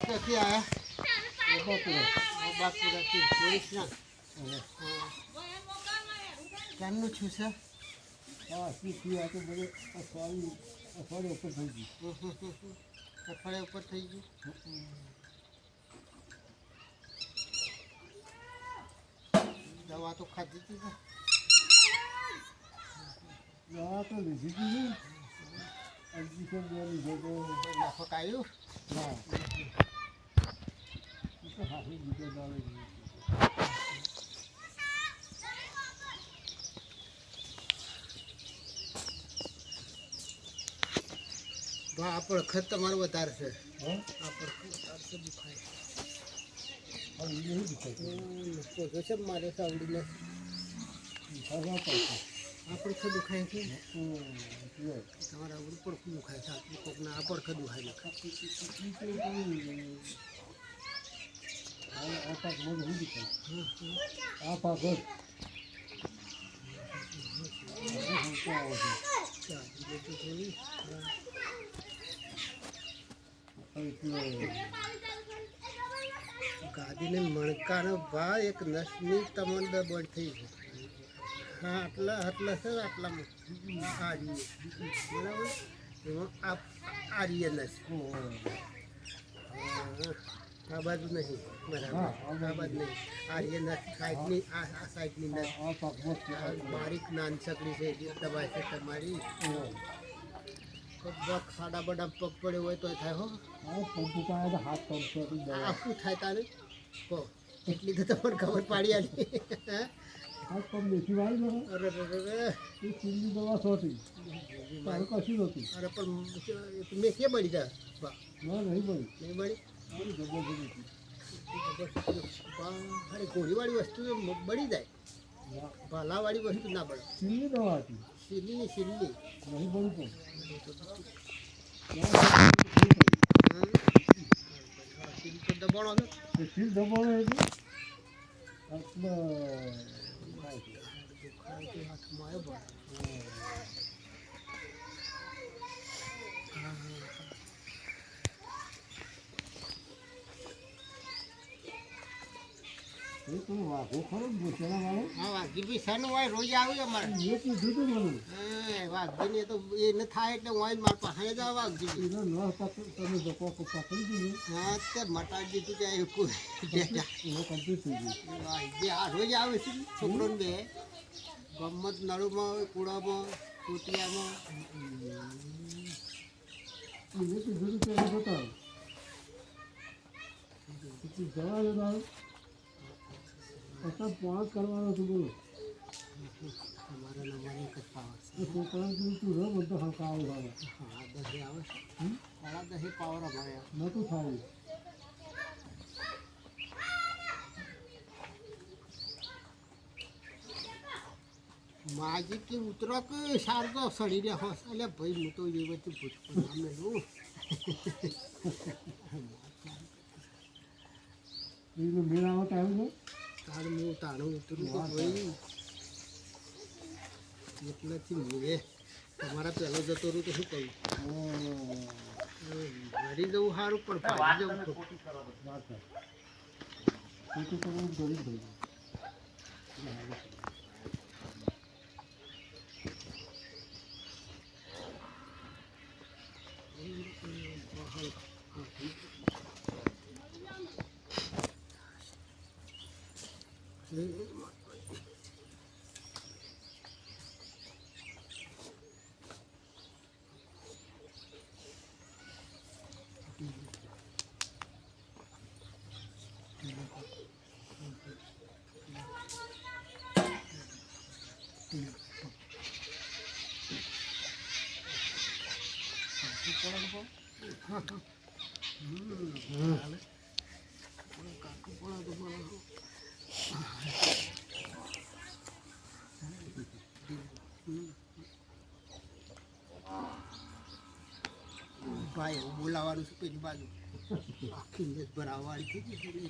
ક્યાંથી આયા બાપુરાથી પોલીસના ઉપર છું ગયું. અઠવાડિયા ઉપર થઈ ગયું? દવા તો ખાધી હતી ને. માફક આવ્યું બા આ પડખત તમારું વધારે છે ખત પડખત વધારે છે. દુખાય. પોતો છે? મારે સાવડીને આપણ પડખત દુખાય છે? તમારા ઉપર દુખાય છે આટલું કોકના આ પડખત દુખાય છે આ પાછળ ચાલી તો થોડી ગાદીને મણકાનો ભા એક નસની તમન દબણ થઈ છે હા આટલા આટલા છે આટલામાં? આ રીએ બરાબર? એમાં આ આર્ય નસ હા, આ બાજુ નહીં. બરાબર. આ બાજુ નહીં. આ રીએ નસ સાઈડની આ આ સાઈડની નસ બારીક નાન સકડી છે જે દબાય છે તમારી. તો ખાડા બડા પગ પડ્યો હોય તો થાય હો. હાથ આ શું થાય તારે? કહો એટલી તો તમને ખબર પાડી આલી. હે? હાથ વાળી ને અરે અરે એ ચીનની દવા સોટી. તારું કશું નથી. અરે પણ મેં કે બળી ના નહીં પડી નહીં બળી ગોળીવાળી વસ્તુ બળી જાય. ભાલાવાળી વસ્તુ ના બળે. ચીનની દવા હતી સિલ્લી સિલ્લી નહીં પડી હા સિલ્લી તો દબાણો દબાણો એટલે હાથમાં આવ્યો તો વાઘો ખરો ભૂસેલા વાળો. હા વાઘી બી સન હોય રોજ આવી અમારે. એ કીધું તું મને એ ન થાય એટલે હું મારા પાસે જ આવે વાઘજી એનો ન તમે ધક્કો પકડી દીધું. હા તે મટાડી દીધું કે એ કમ્પ્લીટ થઈ ગયું. વાઘજી આ રોજ આવે છે છોકરોને બે. ગમત નળુમાં કુડામાં કુટિયામાં. એને કીધું તું બતાવો. જવા દે તારું અત્યારે પાંચ કરવાનો હતું બોલો અમારા નંબર એક જ પાવર છે એ છોકરાને કીધું તું રહો બધો હલકા આવે આવે હા દહે આવે છે હમ? સાડા દહે પાવર અમારે આવે નહોતું થાય માજી કે ઉતરો કે સારું તો સડી રહ્યા હોસ એટલે ભાઈ હું તો એ બધું પૂછું અમે તાર હું તાણું ઉતરું ભાઈ. એટલાથી મૂળે તમારા પહેલો જતો રહ્યું તો શું કહ્યું મરી જવું સારું પણ ભાગી જવું ખોટું. વાત છે એ Hmm. Hmm. Hmm. Hmm. ભાઈ એવું બોલાવાનું છે પેલી બાજુ આખી મેચ ભરાવવાની થઈ ગઈ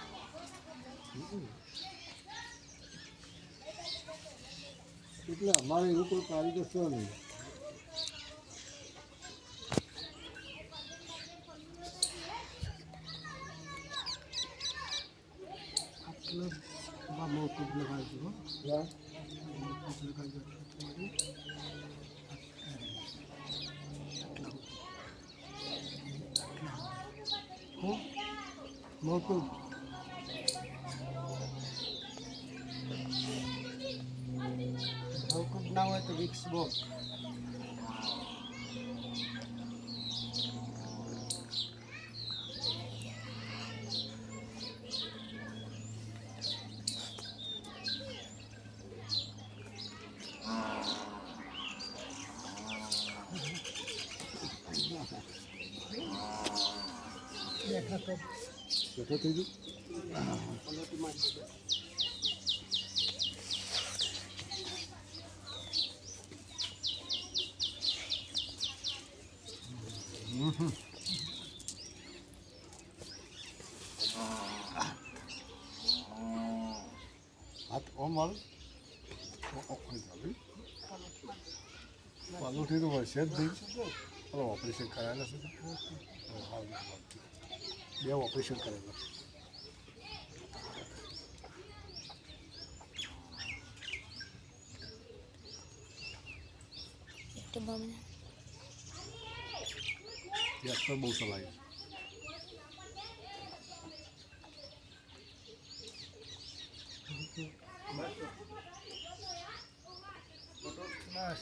એટલે અમારે એવું કોઈ કારીગર છે નહીં. આટલો લગાવી મોટું જ લગાવજો હો. હા? મોટું જ લગાવજો તમારું હો મોટું હવકટ ના હોય તો વિક્સ બોક્સ બેઠા તો બેઠો થઈ ગયું પલોટી મારી દે. હાથ ઓમ મારું પાલોઠી તો વર્ષે જ નહીં હવે ઓપરેશન કરાયેલા છે. બે ઓપરેશન કરેલા gas Ya, tuh bau selai Mas.